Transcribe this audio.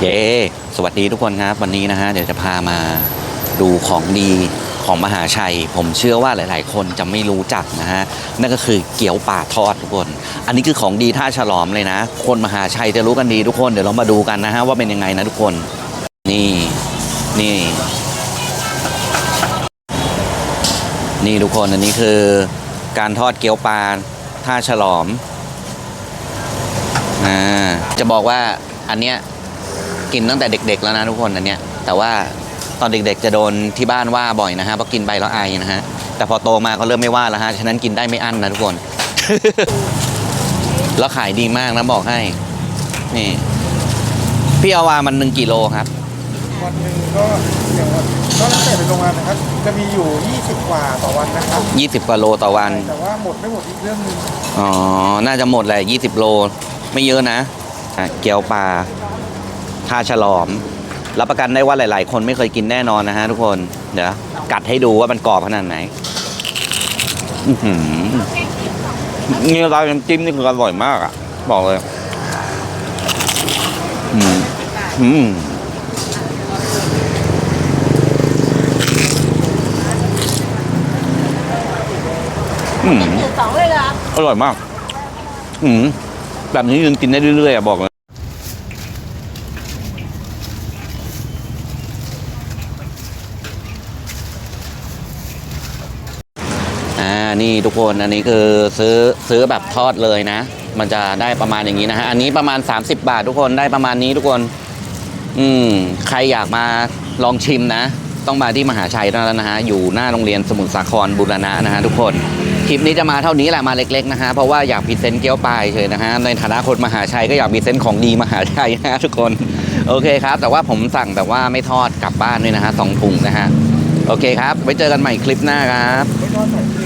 เย้สวัสดีทุกคนครับ วันนี้นะฮะเดี๋ยวจะพามาดูของดีของมหาชัย ผมเชื่อว่าหลาย ๆ คนจะไม่รู้จักนะฮะนั่นก็คือเกี๊ยวป่าทอดทุกคน อันนี้คือของดีท่าฉลอมเลยนะ คนมหาชัยจะรู้กันดีทุกคนเดี๋ยวเรามาดูกันนะฮะว่าเป็นยังไงนะทุกคน นี่นี่ นี่ทุกคนอันนี้คือการทอดเกี๊ยวปลาท่าฉลอมอ่าจะบอกว่าอันเนี้ย กินตั้งแต่เด็ก ๆ แล้วนะทุกคนอันเนี้ยแต่ว่าตอนเด็ก ๆ จะโดนที่บ้านว่าบ่อยนะฮะเพราะกินไปแล้วไอนะฮะแต่พอโตมาก็เริ่มไม่ว่าแล้วฮะฉะนั้นกินได้ไม่อั้นนะทุกคน แล้วขายดีมากนะบอกให้นี่พี่เอาวามันหนึ่งกิโลครับวันหนึ่งก็เดี๋ยวก็แล้วแต่เป็นโรงงานนะครับ จะมีอยู่ 20 กว่าต่อวันนะครับ20กว่าโลต่อวัน แต่ว่าหมดไม่หมดอีกเรื่องหนึง อ๋อ น่าจะหมดแหละ20โล ไม่เยอะนะอะเกี๊ยวปลา ท่าฉลอม รับประกันได้ว่าหลาย ๆ คนไม่เคยกินแน่นอนนะฮะทุกคน เดี๋ยวกัดให้ดูว่ามันกรอบขนาดไหนอื้อหือนี่เราน้ำจิ้มนี่คืออร่อยมากอะ บอกเลย อืมอืมอืมสองเลยเหรออร่อยมาก อืมแบบนี้ยืนกินได้เรื่อยๆอะบอกเลย นี่ทุกคนอันนี้คือซื้อซื้อแบบทอดเลยนะ มันจะได้ประมาณอย่างนี้นะฮะอันนี้ประมาณ 30 บาททุกคนได้ประมาณนี้ทุกคน อืมใครอยากมาลองชิมนะ ต้องมาที่มหาชัยเท่านั้นนะฮะอยู่หน้าโรงเรียนสมุทรสาครบุรณะนะฮะทุกคนคลิปนี้จะมาเท่านี้แหละมาเล็กๆนะฮะเพราะว่าอยากพรีเซนต์เกี๊ยวปลายเฉยนะฮะในฐานะคนมหาชัยก็อยากพรีเซนต์ของดีมหาชัยนะฮะทุกคนโอเคครับ แต่ว่าผมสั่งแบบว่าไม่ทอดกลับบ้านด้วยนะฮะสองถุงนะฮะโอเคครับไว้เจอกันใหม่คลิปหน้าครับไม่ทอดใส่ที่ครับ